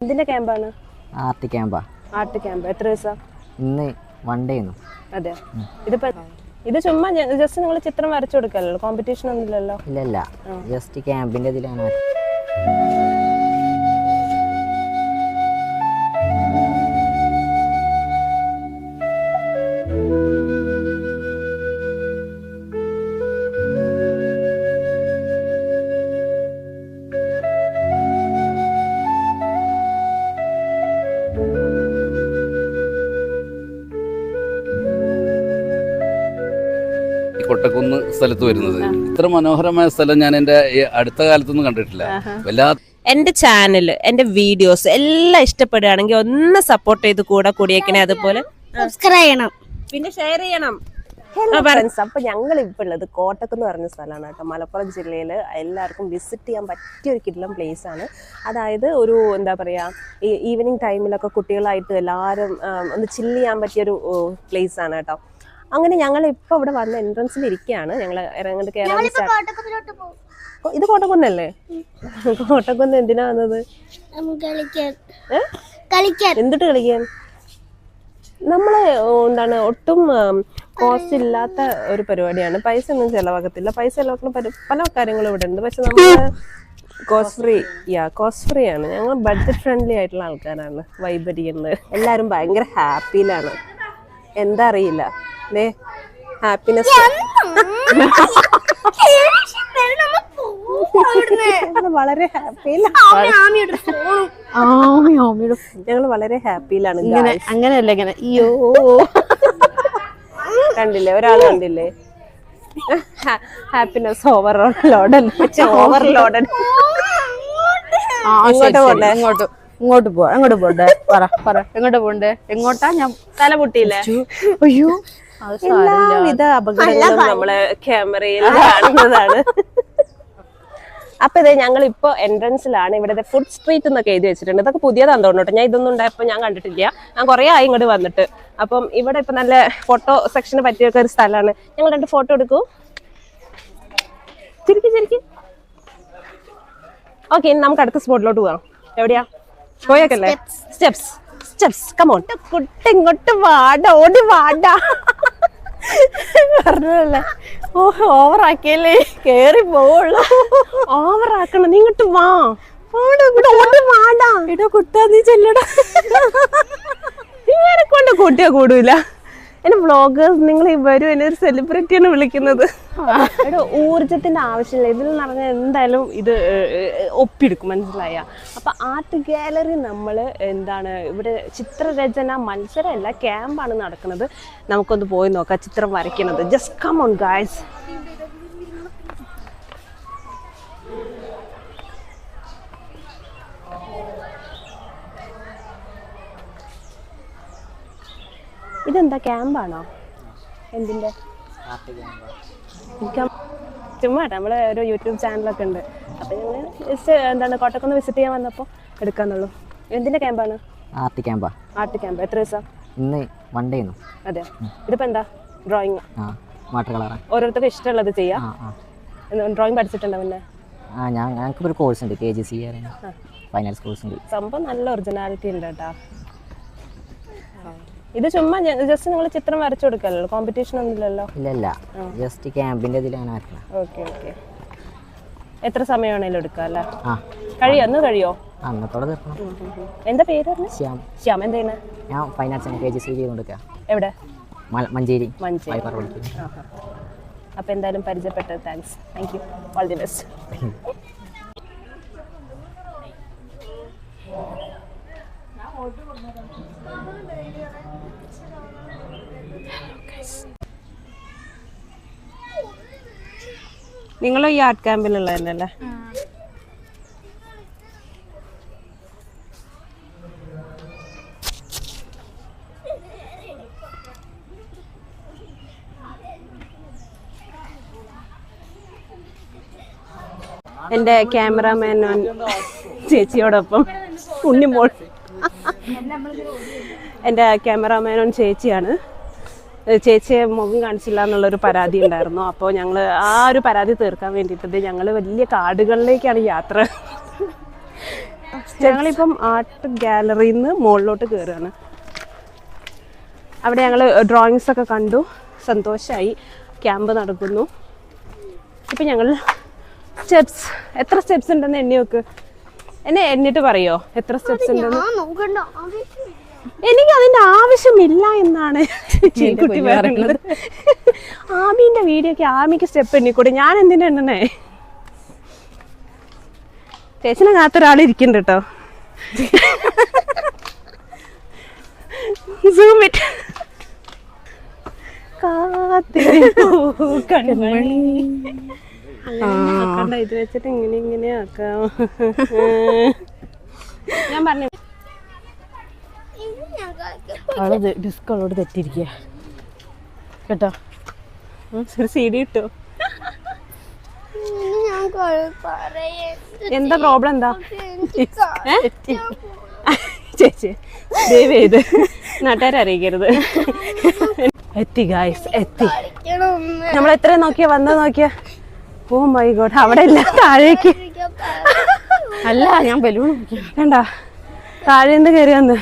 എന്തിന്റെ ക്യാമ്പാണ്? Art ക്യാമ്പാ. Art camp. എത്ര ദിവസം? ഇന്ന് വൺ ഡേ അതെ ഇതിപ്പോ ഇത് ചുമ്മാ ജസ്റ്റ് നിങ്ങൾ ചിത്രം വരച്ചു കൊടുക്കല്ലോ കോമ്പറ്റീഷൻ ഒന്നുമില്ലല്ലോ? ഇല്ലല്ല ഇല്ല. ഇല്ല ജസ്റ്റ് ക്യാമ്പിന്റെ ഇതിലാണ് കൊട്ടക്കുന്ന് സ്ഥലത്ത് വരുന്നത്. ഇത്ര മനോഹരമായ സ്ഥലം ഞാൻ എന്റെ അടുത്ത കാലത്തൊന്നും കണ്ടിട്ടില്ല. വല്ലാത്ത എന്റെ ചാനൽ എന്റെ വീഡിയോസ് എല്ലാം ഇഷ്ടപ്പെടുകയാണെങ്കിൽ ഒന്ന് സപ്പോർട്ട് ചെയ്ത് കൂടെ കൂടിയേക്കണേ അതുപോലെ. സബ്സ്ക്രൈബ് ചെയ്യണം. പിന്നെ ഷെയർ ചെയ്യണം. ഫ്രണ്ട്സ് അപ്പൊ ഞങ്ങൾ ഇപ്പൊ ഉള്ളത് കോട്ടക്ക് എന്ന് പറഞ്ഞ സ്ഥലമാണ് കേട്ടോ. മലപ്പുറം ജില്ലയിൽ എല്ലാവർക്കും വിസിറ്റ് ചെയ്യാൻ പറ്റിയ ഒരു കിടിലം പ്ലേസ് ആണ്. അതായത് ഒരു എന്താ പറയാ ഈ ഈവനിങ് ടൈമിലൊക്കെ കുട്ടികളായിട്ട് എല്ലാവരും ഒന്ന് ചില്ല് ചെയ്യാൻ പറ്റിയ ഒരു പ്ലേസ് ആണ് കേട്ടോ. അങ്ങനെ ഞങ്ങൾ ഇപ്പൊ ഇവിടെ വന്ന എൻട്രൻസിൽ ഇരിക്കുകയാണ് ഞങ്ങൾ ഇറങ്ങോട്ട് കയറാൻ ഇത് കോട്ടക്കുന്നല്ലേ? കോട്ടക്കുന്ന് എന്തിനാ വന്നത്? എന്തിട്ട് കളിക്കാൻ? നമ്മൾ എന്താണ് ഒട്ടും കോസ്റ്റ് ഇല്ലാത്ത ഒരു പരിപാടിയാണ്. പൈസ ഒന്നും ചെലവാക്കത്തില്ല. പൈസ ചെലവാക്കുന്ന പല കാര്യങ്ങളും ഇവിടെ ഉണ്ട്. പക്ഷെ നമ്മൾ cost free yeah cost free ആണ്. ഞങ്ങൾ ബഡ്ജറ്റ് ഫ്രണ്ട്ലി ആയിട്ടുള്ള ആൾക്കാരാണ്. വൈബരിയെന്ന് എല്ലാരും എല്ലാവരും ഭയങ്കര ഹാപ്പിയിലാണ് എന്താ അറിയില്ല. ദേ ഹാപ്പിനെസ് വളരെ ഹാപ്പിയിലാണ് ഞങ്ങൾ വളരെ ഹാപ്പിയിലാണ് ഇങ്ങനെ അങ്ങനെയല്ല ഇങ്ങനെ അയ്യോ. കണ്ടില്ലേ? ഒരാൾ കണ്ടില്ലേ? ഹാപ്പിനെസ് ഓവർലോഡ് ഓവർലോഡഡ് ലോഡൻ ഇങ്ങോട്ട് പോട്ടെ ഇങ്ങോട്ട് ഇങ്ങോട്ട് പോവാ എങ്ങോട്ട് പോണ്ടേ? പറ പറ. എങ്ങോട്ട് പോണ്ടേ? എങ്ങോട്ടാ ഞാൻ തല പൊട്ടിയില്ലേ? അയ്യോ. എല്ലാവിധ അപകടങ്ങളും നമ്മളെ ക്യാമറയിൽ കാണുന്നതാണ്. അപ്പൊ ഇതേ ഞങ്ങൾ ഇപ്പൊ എൻട്രൻസിലാണ് ഇവിടെ ഫുഡ് സ്ട്രീറ്റ് എന്നൊക്കെ എഴുതി വെച്ചിട്ടുണ്ട്. ഇതൊക്കെ പുതിയതാണ് തോന്നുന്നു കേട്ടോ. ഞാൻ ഇതൊന്നും ഉണ്ടായപ്പോ ഞാൻ കണ്ടിട്ടില്ല. ഞാൻ കുറെ ആയി ഇങ്ങോട്ട് വന്നിട്ട്. അപ്പം ഇവിടെ ഇപ്പൊ നല്ല ഫോട്ടോ സെക്ഷന് പറ്റിയൊക്കെ ഒരു സ്ഥലമാണ്. ഞങ്ങൾ രണ്ട് ഫോട്ടോ എടുക്കൂ. ചിരിക്കും ചിരിക്കും. ഓക്കെ ഇനി നമുക്ക് അടുത്ത സ്പോട്ടിലോട്ട് പോവാം. എവിടെയാ? പോയേക്കല്ലേ? സ്റ്റെപ്സ് സ്റ്റെപ്സ് കമോൺ കുട്ടി ഇങ്ങോട്ട് വാടാ ഓടി വാടാ. പറഞ്ഞല്ലേ ഓ ഓവറാക്കിയല്ലേ കേറി പോവുള്ളൂ. ഓവറാക്കണം നീ ഇങ്ങോട്ട് വാ. കൊണ്ട് കൂട്ടിയാ കൂടൂല. എന്റെ വ്ളോഗേഴ്സ് നിങ്ങൾ ഇവരും എന്നെ ഒരു സെലിബ്രിറ്റിയാണ് വിളിക്കുന്നത്. എടോ ഊർജത്തിന്റെ ആവശ്യമില്ല. ഇതിൽ എന്ന് പറഞ്ഞാൽ എന്തായാലും ഇത് ഒപ്പിയെടുക്കും. മനസ്സിലായ? അപ്പൊ ആർട്ട് ഗാലറി നമ്മൾ എന്താണ് ഇവിടെ ചിത്രരചന മത്സരമല്ല ക്യാമ്പാണ് നടക്കുന്നത്. നമുക്കൊന്ന് പോയി നോക്കാം ചിത്രം വരയ്ക്കുന്നത്. ജസ്റ്റ് കം ഓൺ ഗായ്സ് ഇതെന്താ ക്യാമ്പാണോ? എന്തിന്റെ? ചുമ്മാ നമ്മൾ ഒരു യൂട്യൂബ് ചാനലൊക്കെ ഉണ്ട്. അപ്പൊ ഞങ്ങൾ ജസ്റ്റ് എന്താണ് കോട്ടക്കൊന്ന് വിസിറ്റ് ചെയ്യാൻ വന്നപ്പോൾ എടുക്കാന്നുള്ളൂ. എന്തിന്റെ ക്യാമ്പാണ് ആർട്ട് ക്യാമ്പാ ആർട്ട് ക്യാമ്പ് എത്ര ദിവസം? ഇന്ന് വൺ ഡേ അതെ ഇതിപ്പോ എന്താ? ഡ്രോയിങ് വാട്ടർ കളറാ ഓരോരുത്തർക്കും ഇഷ്ടമുള്ളത് ചെയ്യാം. ഡ്രോയിങ് പഠിച്ചിട്ടുണ്ടോ പിന്നെ ആ ഞാൻ ഞങ്ങൾക്ക് ഒരു കോഴ്സ് ഉണ്ട് K G C finals course ഉണ്ട്. സംഭവം നല്ല ഒറിജിനാലിറ്റി ഉണ്ട് കേട്ടാ. ഇത് ചുമ്മാ ജസ്റ്റ് നിങ്ങൾ ചിത്രം വരച്ചു കൊടുക്കല്ലോ കോമ്പറ്റീഷൻ ഒന്നുമില്ലല്ലോ ഇല്ല ഇല്ല ജസ്റ്റ് ക്യാമ്പിന്റെ ഇതിലാണ് വരക്കണം. ഓക്കെ ഓക്കെ എത്ര സമയമാണേലും എടുക്കാം അല്ലേ? കഴിയോ? അന്ന് കഴിയോ? അന്നത്തോടെ തീർക്കണം. എന്താ പേര് ശ്യാം. ശ്യാം എന്താ ഞാൻ fine arts K G C ചെയ്തുകൊണ്ടിരിക്കുക എവിടെ? മഞ്ചേരി. മഞ്ചേരി. ഫൈബർ പഠിക്കുന്നു ആഹാ. അപ്പൊ എന്തായാലും പരിചയപ്പെട്ടത് thanks thank you all the best നിങ്ങളും ഈ ആർട്ട് ക്യാമ്പിലുള്ള തന്നെയല്ലേ എന്റെ ക്യാമറാമാൻ ചേച്ചിയോടൊപ്പം ഉണ്ണിമോൾ. എന്റെ ക്യാമറാമാനോൻ ചേച്ചിയാണ്. ചേച്ചിയെ മുഖം കാണിച്ചില്ല എന്നുള്ളൊരു പരാതി ഉണ്ടായിരുന്നു. അപ്പോൾ ഞങ്ങൾ ആ ഒരു പരാതി തീർക്കാൻ വേണ്ടിയിട്ട് ഞങ്ങൾ വലിയ കാടുകളിലേക്കാണ് യാത്ര. ഞങ്ങളിപ്പം ആർട്ട് ഗാലറിയിൽ നിന്ന് മുകളിലോട്ട് കയറുകയാണ് അവിടെ ഞങ്ങൾ ഡ്രോയിങ്സ് ഒക്കെ കണ്ടു. സന്തോഷമായി ക്യാമ്പ് നടക്കുന്നു. ഇപ്പം ഞങ്ങൾ സ്റ്റെപ്സ് എത്ര സ്റ്റെപ്സ് ഉണ്ടെന്ന് എണ്ണി നോക്ക് എന്നെ എണ്ണിട്ട് പറയോ? എത്ര സ്റ്റെപ്സ് ഉണ്ടെന്ന്? എനിക്ക് അതിന്റെ ആവശ്യമില്ല എന്നാണ് ചീക്കുട്ടി പറയുന്നത്. ആമീന്റെ വീഡിയോ ഒക്കെ ആമിക്ക് സ്റ്റെപ്പ് എണ്ണിക്കൂടെ ഞാൻ എന്തിനാ എണ്ണണേ ചേച്ചിനെ കാത്തൊരാൾ ഇരിക്കുന്നുണ്ട് കേട്ടോ. സൂം ഇറ്റ് കാത്തിരിപ്പൂ കൺമണി. ഇത് വെച്ചിട്ട് ഇങ്ങനെ ഇങ്ങനെ ആക്കാം ഞാൻ പറഞ്ഞു ഇത് ഞാൻ അവളത് ഡിസ്ക് അവളോട് തെറ്റിയിരിക്കുക കേട്ടോ? ഒരു സി ഡി ഇട്ടോ ഞാൻ കളി- പറയാം. എന്താ പ്രോബ്ലം എന്താ? ചേച്ചി ദൈവം ചെയ്ത് നാട്ടുകാരെ അറിയിക്കരുത്. എത്തി ഗായ്സ് എത്തി. നമ്മൾ എത്ര നോക്കിയാ? വന്ന നോക്കിയാ? ഓ മൈ ഗോഡ് അവിടെ ഇല്ല താഴേക്ക്. അല്ല ഞാൻ ബലൂൺ വേണ്ട താഴെ നിന്ന് കയറി വന്ന്.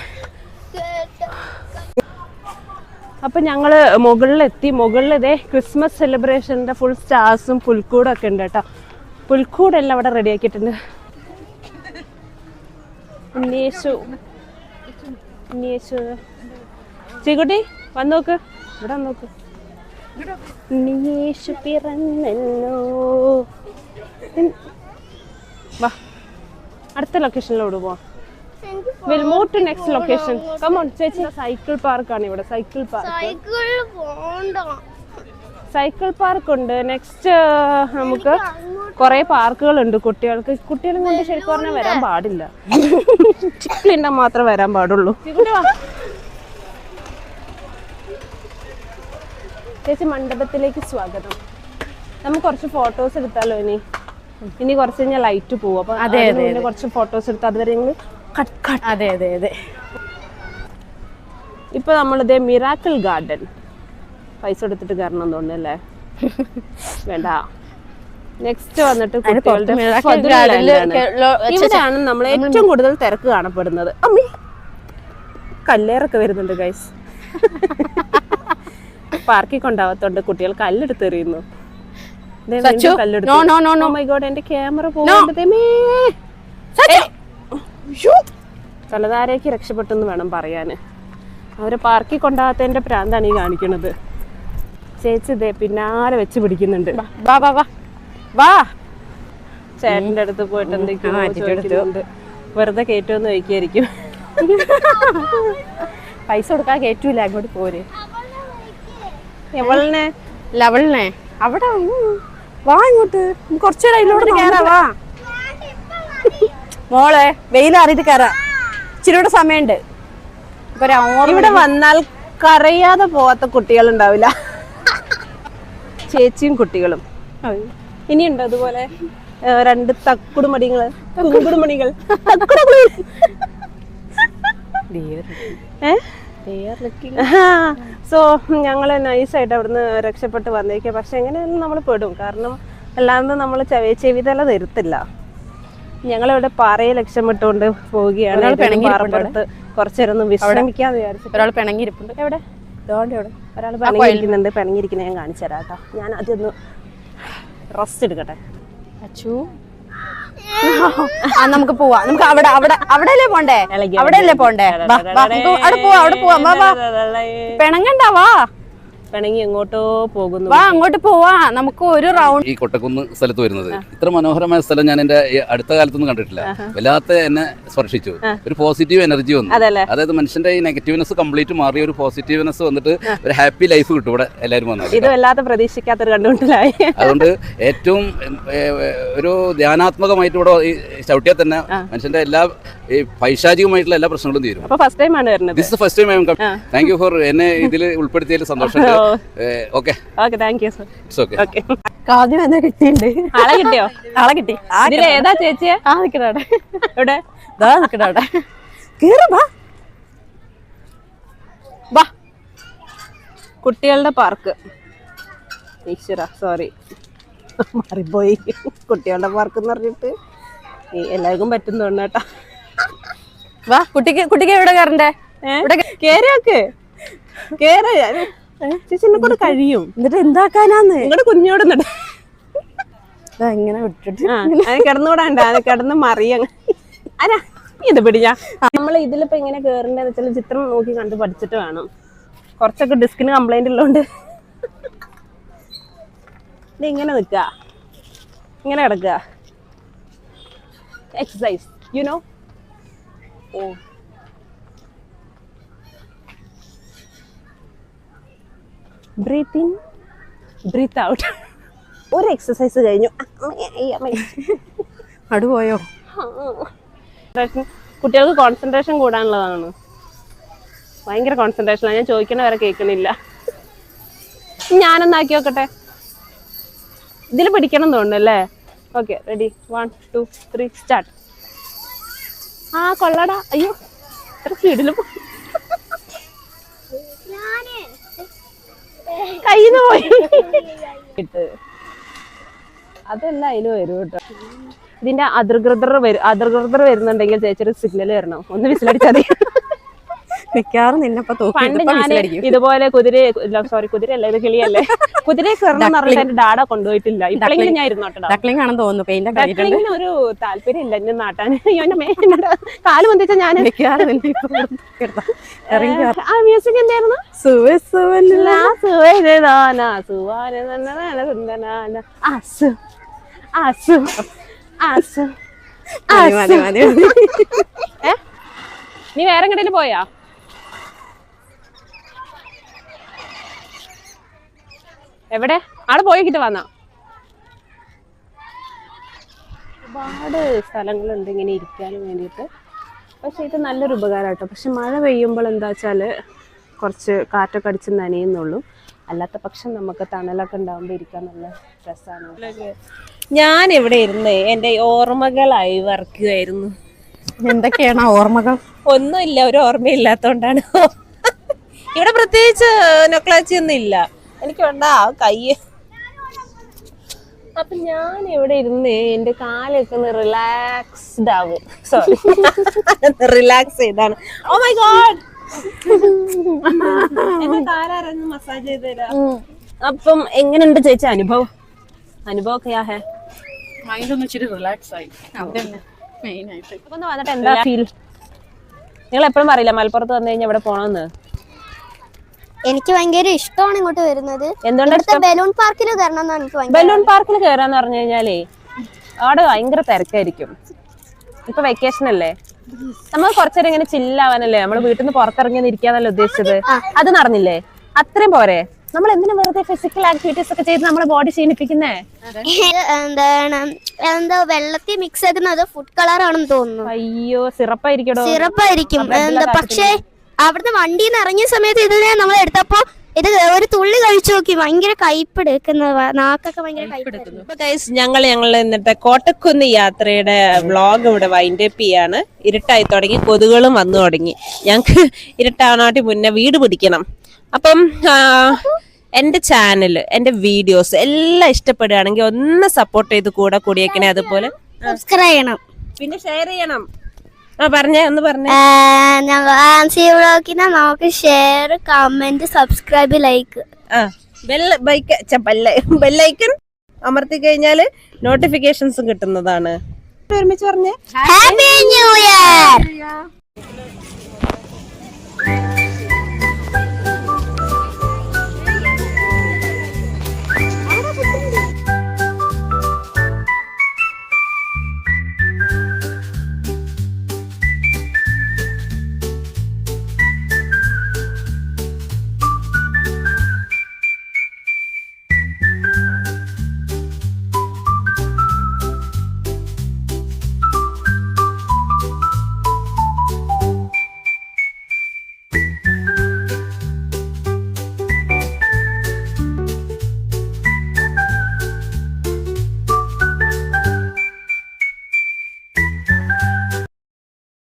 അപ്പൊ ഞങ്ങൾ മുകളിലെത്തി. മുകളിൽ ഇതേ ക്രിസ്മസ് സെലിബ്രേഷന്റെ ഫുൾ സ്റ്റാർസും പുൽക്കൂടും ഒക്കെ ഉണ്ട് കേട്ടോ. പുൽക്കൂടെല്ലാം അവിടെ റെഡി ആക്കിയിട്ടുണ്ട്. ഉണ്ണിയേശു ഉണ്ണിയേശു ചീക്കുട്ടി വന്ന് നോക്ക് ഇവിടെ നോക്ക് ഉണ്ണിയേശു പിറന്നല്ലോ വാ. അടുത്ത ലൊക്കേഷനിലോട് പോവാം. Will move to next location come on ചേച്ചി. സൈക്കിൾ പാർക്കാണ് ഇവിടെ. സൈക്കിൾ പാർക്ക് സൈക്കിൾ പാർക്ക് ഉണ്ട്. നെക്സ്റ്റ് നമുക്ക് കുറെ പാർക്കുകൾ ഉണ്ട് കുട്ടികൾക്ക്. കുട്ടികളെ കൊണ്ട് ശരിക്കും പറഞ്ഞാൽ വരാൻ പാടില്ല. ചിക്കിളിണ്ടാ മാത്രമേ വരാൻ പാടുള്ളൂ. ചേച്ചി മണ്ഡപത്തിലേക്ക് സ്വാഗതം. നമുക്ക് കുറച്ച് ഫോട്ടോസ് എടുത്താലോ ഇനി? ഇനി കുറച്ച് കഴിഞ്ഞാൽ ലൈറ്റ് പോകും അപ്പൊ കുറച്ച് ഫോട്ടോസ് എടുത്ത് അതുവരെ അതെ അതെ അതെ. ഇപ്പൊ നമ്മളിതേ മിറാക്കിൾ ഗാർഡൻ. പൈസ കൊടുത്തിട്ട് കയറണം തോന്നുന്നല്ലേ വേണ്ട. നെക്സ്റ്റ് വന്നിട്ട് കുട്ടികളുടെ ഇവിടെയാണ് നമ്മൾ ഏറ്റവും കൂടുതൽ തിരക്ക് കാണപ്പെടുന്നത്. അമ്മി. കല്ലേറൊക്കെ വരുന്നുണ്ട് ഗൈസ് പാർക്കിൽ കൊണ്ടാവാത്തോണ്ട് കുട്ടികൾ കല്ലെടുത്ത് എറിയുന്നു. കല്ലെടുത്തു. Oh എന്റെ ക്യാമറ പോകുന്നതേമേ തലധാരയ്ക്ക് രക്ഷപ്പെട്ടെന്ന് വേണം പറയാന്. അവരെ പാർക്കി കൊണ്ടാകാത്തതിന്റെ പ്രാന്താണ് ഈ കാണിക്കണത്. ചേച്ചി ഇതേ പിന്നാലെ വെച്ച് പിടിക്കുന്നുണ്ട്. വാ വാ വാ വാ. ചേട്ടന്റെ അടുത്ത് പോയിട്ട് എന്തൊക്കെയോ വെറുതെ കയറ്റുമെന്ന് ചോദിക്കായിരിക്കും പൈസ കൊടുക്കാൻ കയറ്റൂല അങ്ങോട്ട് പോര്. എവളിനെ ലവളിനെ. അവിടെ. വാ ഇങ്ങോട്ട്. കുറച്ചു നേരം അതിലൂടെ കയറാ വാ. മോളെ വെയിലാറിയിട്ട് കയറാ ഇച്ചിരി കൂടെ സമയമുണ്ട്. ഇവിടെ വന്നാൽ കരയാതെ പോവാത്ത കുട്ടികളുണ്ടാവില്ല. ചേച്ചിയും കുട്ടികളും. ഇനിയുണ്ടോ അതുപോലെ രണ്ട് തക്കുടുമണികൾ തക്കുടുമണികൾ സോ ഞങ്ങൾ നൈസായിട്ട് അവിടുന്ന് രക്ഷപ്പെട്ട് വന്നേക്കുക പക്ഷെ എങ്ങനെയാലും നമ്മൾ പെടും. കാരണം അല്ലാണ്ട് നമ്മൾ ചെവി ചെവിതല തരുത്തില്ല ഞങ്ങളിവിടെ പാറയെ ലക്ഷ്യമിട്ടുകൊണ്ട് പോവുകയാണ്. പാറപ്പുറത്ത് കുറച്ചേരം ഒന്ന് വിശ്രമിക്കാന്ന് വിചാരിച്ചു ഒരാൾ പിണങ്ങിയിരിപ്പുണ്ട്. എവിടെ? ഇതോണ്ട് എവിടെ ഒരാൾ പിണങ്ങിയിരിക്കുന്നുണ്ട് പിണങ്ങിയിരിക്കുന്നത് ഞാൻ കാണിച്ചു തരാം കേട്ടോ. ഞാൻ ആദ്യം ഒന്ന് റെസ്റ്റ് എടുക്കട്ടെ. അച്ചു. ആ നമുക്ക് പോവാ. നമുക്ക് അവിടെ അവിടെ അവിടെ അല്ലേ പോണ്ടേ? അവിടെയല്ലേ അവിടെ അല്ലേ പോണ്ടേ അവിടെ പോവാ അവിടെ പോവാ. വാ വാ. പിണങ്ങണ്ട വാ. പിണങ്ങി എങ്ങോട്ടോ പോകുന്നു. വാ അങ്ങോട്ട് പോവാ. നമുക്ക് ഒരു റൗണ്ട് ഈ കൊട്ടക്കുന്ന് സ്ഥലത്ത് വരുന്നത്. ഇത്ര മനോഹരമായ സ്ഥലം ഞാൻ എന്റെ അടുത്ത കാലത്തൊന്നും കണ്ടിട്ടില്ല. വല്ലാത്ത എന്നെ സ്പർശിച്ചു. ഒരു പോസിറ്റീവ് എനർജി വന്നു. അതായത് മനുഷ്യന്റെ ഈ നെഗറ്റീവ്നെസ് കംപ്ലീറ്റ് മാറി ഒരു പോസിറ്റീവ്നെസ് വന്നിട്ട് ഒരു ഹാപ്പി ലൈഫ് കിട്ടും ഇവിടെ എല്ലാവരും വന്നത് ഇത് വല്ലാത്ത പ്രതീക്ഷിക്കാത്തൊരു കണ്ടുകൊണ്ടിലായി അതുകൊണ്ട് ഏറ്റവും ഒരു ധ്യാനാത്മകമായിട്ട് ഇവിടെ ഈ ചവിട്ടിയാൽ തന്നെ മനുഷ്യന്റെ എല്ലാ ഈ പൈശാചികമായിട്ടുള്ള എല്ലാ പ്രശ്നങ്ങളും തീരും. അപ്പോൾ ഫസ്റ്റ് ടൈം ആണ് വരുന്നത്. This first time I thank you for എന്നെ ഇതിൽ ഉൾപ്പെടുത്തിയതിൽ സന്തോഷം okay okay thank you sir it's okay okay കാര്യം എന്നാ കിട്ടിയിട്ടുണ്ട് ആളെ കിട്ടിയോ? ആളെ കിട്ടി. ഇതിൽ ഏതാ ചേച്ചിയെ? ആ ഇവിടെ ദാ കേറ് വാ. വാ. കുട്ടികളുടെ പാർക്ക്. ഈശ്വര സോറി മാറിപ്പോയി കുട്ടികളുടെ പാർക്ക് എന്ന് പറഞ്ഞിട്ട് എല്ലാവർക്കും പറ്റും തോന്നുന്നു കേട്ടോ. വാ കുട്ടിക്ക് കുട്ടിക്ക് എവിടെ കയറണ്ടേ? ഇവിടെ കേരക്ക് കേര ചേച്ചിനെ കൂടെ കഴിയും. എന്നിട്ട് എന്താക്കാനാന്ന്? നിങ്ങളുടെ കുഞ്ഞോട് ഇങ്ങനെ വിട്ടിട്ട് കിടന്നുകൂടാണ്ട്. കിടന്ന് മറിയങ്ങ് നീ ഇത് പിടിച്ചാ നമ്മൾ ഇതിലിപ്പോ എങ്ങനെ കേറണ്ടെന്ന് വെച്ചാൽ ചിത്രം നോക്കി കണ്ട് പഠിച്ചിട്ട് വേണം. കുറച്ചൊക്കെ ഡിസ്കിന് കംപ്ലൈന്റ് ഉള്ളതുകൊണ്ട് ഇത് ഇങ്ങനെ നിൽക്കുക ഇങ്ങനെ കിടക്കുക exercise you know oh. Breathe in breathe out ഒരു എക്സസൈസ് കഴിഞ്ഞു. അടുപോയോ കുട്ടികൾക്ക് കോൺസെൻട്രേഷൻ കൂടാനുള്ളതാണ്. ഭയങ്കര കോൺസെൻട്രേഷനാണ് ഞാൻ ചോദിക്കണ വരെ കേൾക്കണില്ല. ഞാനൊന്നാക്കി നോക്കട്ടെ. ഇതിൽ പിടിക്കണം തോന്നുന്നു അല്ലേ? Okay ready one two three start ആ കൊള്ളടാ. അയ്യോ എത്ര കയ്യിന്ന് പോയി. ഇട്ട്. അതല്ല അതിന് വരും കേട്ടോ? ഇതിന്റെ അതിർകൃതർ വരും അതിർകൃതർ വരുന്നുണ്ടെങ്കിൽ ഒരു സിഗ്നൽ വരണം. ഒന്ന് വിസിലടിച്ചാൽ മതി മിക്കാറും നിന്നപ്പോ തോക്കി ഇതുപോലെ കുതിര സോറി കുതിരയല്ല ഇത് കിളിയല്ലേ? കുതിരയെ കയറണം എന്റെ ഡാഡ കൊണ്ടുപോയിട്ടില്ല. ഇപ്പോഴെങ്കിലും ഞാൻ ഇരുന്നോട്ടടാ ഡക്ലിംഗ് ആണെന്ന് തോന്നുന്നു. പെയിന്റ് അടിച്ചിട്ടുണ്ട് ഒരു താല്പര്യം ഇല്ല എന്നെ നാട്ടാൻ. കാലം എന്റെ മേ എന്നോട് കാൽ പൊന്തിച്ച ഞാൻ. ആ മ്യൂസിക് എന്തായിരുന്നു? സുവേ. നീ വേറെ എങ്ങോട്ടേലും പോയാ? എവിടെ? അവിടെ പോയിക്കിട്ട് വന്ന? ഒരുപാട് സ്ഥലങ്ങളുണ്ട് ഇങ്ങനെ ഇരിക്കാനും വേണ്ടിയിട്ട്. പക്ഷെ ഇത് നല്ലൊരു ഉപകാരമാട്ടോ പക്ഷെ മഴ പെയ്യുമ്പോൾ എന്താ വെച്ചാൽ കുറച്ച് കാറ്റൊക്കെ അടിച്ച് നനയുന്നുള്ളൂ. അല്ലാത്ത പക്ഷം നമുക്ക് തണലൊക്കെ ഉണ്ടാകുമ്പോൾ ഇരിക്കാൻ നല്ല രസമാണ് ഞാൻ ഇവിടെ ഇരുന്ന്? എന്റെ ഓർമ്മകളായി വർക്കുകയായിരുന്നു എന്തൊക്കെയാണ് ഓർമ്മകൾ? ഒന്നുമില്ല ഒരു ഓർമ്മയില്ലാത്തോണ്ടാണ്. ഇവിടെ പ്രത്യേകിച്ച് നൊക്ലാച്ചി ഒന്നും ഇല്ല. എനിക്ക് വേണ്ട ആ കയ്യ്. അപ്പൊ ഞാൻ ഇവിടെ ഇരുന്ന് എന്റെ കാലൊക്കെ ഒന്ന് റിലാക്സ്ഡ് ആവും. സോറി റിലാക്സ് ചെയ്താണ്. ഓ മൈ ഗോഡ് മസാജ് ചെയ്ത് തരാം. അപ്പം എങ്ങനെയുണ്ട് ചേച്ചി അനുഭവം? അനുഭവം ഒക്കെ ആഹേ മൈൻഡ് ഒന്ന് ഇച്ചിരി റിലാക്സ് ആയി. മെയിൻ ആയിട്ട്. എന്താ ഫീൽ നിങ്ങൾ എപ്പോഴും പറയില്ല മലപ്പുറത്ത് വന്നു കഴിഞ്ഞാൽ ഇവിടെ പോണമെന്ന് എനിക്ക് ഭയങ്കര ഇഷ്ടമാണ് ഇങ്ങോട്ട് വരുന്നത്. എന്തുകൊണ്ടാണ് ബലൂൺ പാർക്കിൽ കയറണം എനിക്ക് ബലൂൺ പാർക്കിൽ കയറാന്ന് പറഞ്ഞു കഴിഞ്ഞാലേ അവിടെ ഭയങ്കര തിരക്കായിരിക്കും. ഇപ്പൊ വെക്കേഷൻ അല്ലേ? നമ്മൾ കുറച്ചേരം ഇങ്ങനെ ചില്ലാവാനല്ലേ നമ്മൾ വീട്ടിൽ നിന്ന് പുറത്തിറങ്ങി ഇരിക്കാന്നല്ലേ ഉദ്ദേശിച്ചത്? അത് നടന്നില്ലേ? അത്രയും പോരെ. നമ്മൾ എന്തിനും വെറുതെ ഫിസിക്കൽ ആക്ടിവിറ്റീസ് ഒക്കെ ചെയ്ത് നമ്മുടെ ബോഡി ക്ഷീണിപ്പിക്കുന്നേ? എന്താണ് എന്താ വെള്ളത്തിൽ മിക്സ് ആക്കുന്നത് ഫുഡ് കളർ ആണെന്ന് തോന്നുന്നു. അയ്യോ സിറപ്പായിരിക്കും. സിറപ്പായിരിക്കും എന്താ പക്ഷേ അവിടുന്ന് വണ്ടിയിൽ നിന്ന് ഇറങ്ങിയ സമയത്ത് ഇതിനെ നമ്മൾ എടുത്തപ്പോ ഇത് ഒരു തുള്ളി കഴിച്ചു നോക്കി. ഭയങ്കര കയ്പ് എടുക്കുന്ന നാക്കൊക്കെ ഭയങ്കര കയ്പെടുക്കുന്നു അപ്പൊ ഗൈസ് ഞങ്ങൾ ഞങ്ങൾ ഇന്നത്തെ കോട്ടക്കുന്ന് യാത്രയുടെ വ്ളോഗ് ഇവിടെ വൈൻഡ് അപ്പ് ചെയ്യാണ്. ഇരുട്ടായി തുടങ്ങി കൊതുകുകളും വന്നു തുടങ്ങി. ഞങ്ങൾക്ക് ഇരുട്ടാവണാട്ടി മുന്നേ വീട് പിടിക്കണം. അപ്പം എന്റെ എന്റെ ചാനൽ എന്റെ വീഡിയോസ് എല്ലാം ഇഷ്ടപ്പെടുകയാണെങ്കിൽ ഒന്ന് സപ്പോർട്ട് ചെയ്ത് കൂടെ കൂടിയേക്കണേ അതുപോലെ. സബ്സ്ക്രൈബ് ചെയ്യണം. പിന്നെ ഷെയർ ചെയ്യണം. ആ പറഞ്ഞേ ഒന്ന് പറഞ്ഞേ. ആൻസി നമുക്ക് ഷെയർ കമന്റ് സബ്സ്ക്രൈബ് ലൈക്ക് ആ ബെൽ ബൈക്ക് ബെല്ല ബെല്ലൈക്കൺ അമർത്തി കഴിഞ്ഞാൽ നോട്ടിഫിക്കേഷൻസും കിട്ടുന്നതാണ്. ഒരുമിച്ച് പറഞ്ഞേ. Happy new year